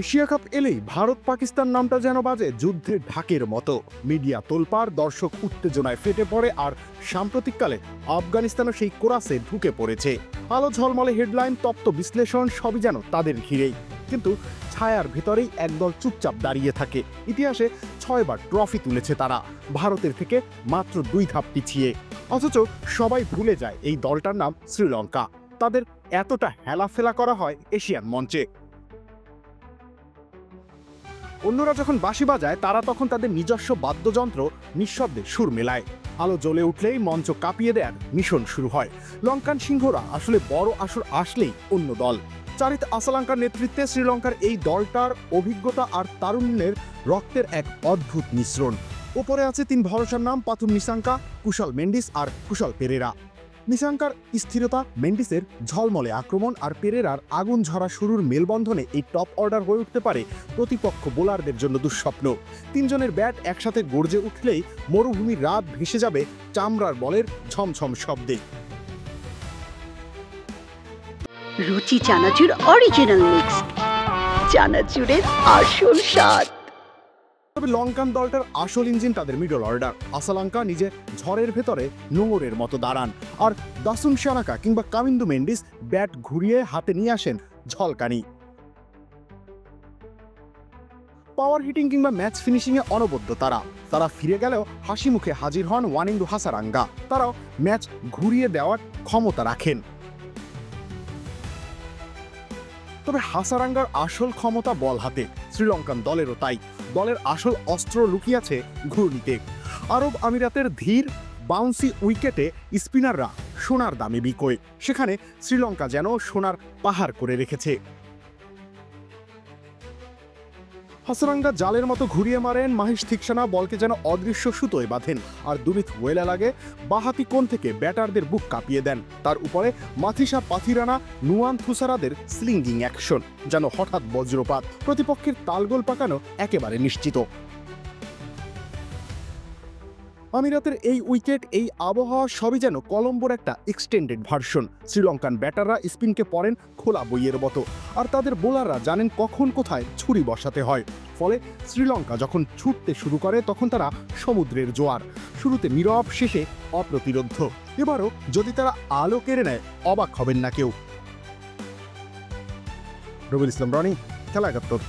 Asia cup এলেই ভারত পাকিস্তান নামটা যেন বাজে যুদ্ধের ঢাকের মতো। মিডিয়া তোলপাড়, দর্শক উত্তেজনায় ফেটে পড়ে আর সাম্প্রতিককালে আফগানিস্তানও সেই কোরাসে ঢুকে পড়েছে। আলো ঝলমলে হেডলাইন, তপ্ত বিশ্লেষণ, সবই যেন তাদের ঘিরেই। কিন্তু ছায়ার ভেতরেই একদল চুপচাপ দাঁড়িয়ে থাকে। ইতিহাসে ছয়বার ট্রফি তুলেছে তারা। ভারতের থেকে মাত্র দুই ধাপ পিছিয়ে। অথচ সবাই ভুলে যায় এই দলটার নাম শ্রীলঙ্কা। তাদের এতটা হেলাফেলা করা হয় এশিয়ান মঞ্চে। অন্যরা যখন বাঁশি বাজায়, তারা তখন তাদের নিজস্ব বাদ্যযন্ত্র নিঃশব্দে সুর মেলায়। আলো জ্বলে উঠলেই মঞ্চ কাঁপিয়ে দেয়ার মিশন শুরু হয়। লঙ্কান সিংহরা আসলে বড় আসর আসলেই অন্য দল। চারিত আসালাঙ্কার নেতৃত্বে শ্রীলঙ্কার এই দলটার অভিজ্ঞতা আর তারুণ্যের রক্তের এক অদ্ভুত মিশ্রণ। ওপরে আছে তিন ভরসার নাম পাথুম নিসাঙ্কা কুশল মেন্ডিস আর কুশল পেরেরা। নিসাঙ্কার স্থিরতা, মেন্ডিসের ঝলমলে আক্রমণ আর পেরেরার আগুন ঝরা শুরুর মেলবন্ধনে এই টপ অর্ডার হয়ে উঠতে পারে প্রতিপক্ষ বোলারদের জন্য দুঃস্বপ্ন। তিনজনের ব্যাট একসাথে গর্জে উঠলেই মরুভূমির রাত ভেসে যাবে চামড়ার বলের ঝমঝম শব্দে। রুচি চানাচুর অরিজিনাল মিক্স চানাচুরের আসল স্বাদ। তবে লঙ্কান দলটার আসল ইঞ্জিন তাদের মিডল অর্ডার আসালাঙ্কা নিজে ঝড়ের ভেতরে নোংরের মতো দাঁড়ান। আর দাসুন শানাকা কিংবা কামিন্দু মেন্ডিস ব্যাট ঘুরিয়ে হাতে নিয়ে আসেন ঝলকানি। পাওয়ার হিটিং কিংবা ম্যাচ ফিনিশিংয়ে অনবদ্য তারা। তারা ফিরে গেলেও হাসি মুখে হাজির হন ওয়ানিন্দু হাসারাঙ্গা। তারাও ম্যাচ ঘুরিয়ে দেওয়ার ক্ষমতা রাখেন। তবে হাসারাঙ্গার আসল ক্ষমতা বল হাতে, শ্রীলঙ্কান দলেরও তাই। দলের আসল অস্ত্র লুকিয়েছে ঘূর্ণিতে। আরব আমিরাতের ধীর বাউন্সি উইকেটে স্পিনাররা সোনার দামে বিকোয় সেখানে শ্রীলঙ্কা যেন সোনার পাহাড় করে রেখেছে। হাসরাঙ্গা জালের মতো ঘুরিয়ে মারেন মাহিশ থিকসানা বলকে যেন অদৃশ্য সুতোয় বাঁধেন। আর দুমিত ওয়েলা লাগে, বাহাতি কোণ থেকে ব্যাটারদের বুক কাঁপিয়ে দেন। তার উপরে মাথিসা পাথিরানা, নুয়ান থুসারাদের স্লিঙ্গিং অ্যাকশন যেন হঠাৎ বজ্রপাত। প্রতিপক্ষের তালগোল পাকানো একেবারে নিশ্চিত। আমিরাতের এই উইকেট, এই আবহাওয়া সবই যেন কলম্বোর একটা এক্সটেন্ডেড ভার্সন শ্রীলঙ্কান ব্যাটাররা স্পিনকে পড়েন খোলা বইয়ের মতো। আর তাদের বোলাররা জানেন কখন কোথায় ছুরি বসাতে হয়। ফলে শ্রীলঙ্কা যখন ছুটতে শুরু করে, তখন তারা সমুদ্রের জোয়ার। শুরুতে নীরব, শেষে অপ্রতিরোধ্য। এবারও যদি তারা আলো কেড়ে নেয়, অবাক হবেন না কেউ। রবিল ইসলাম, রনি খেলা একাত্তর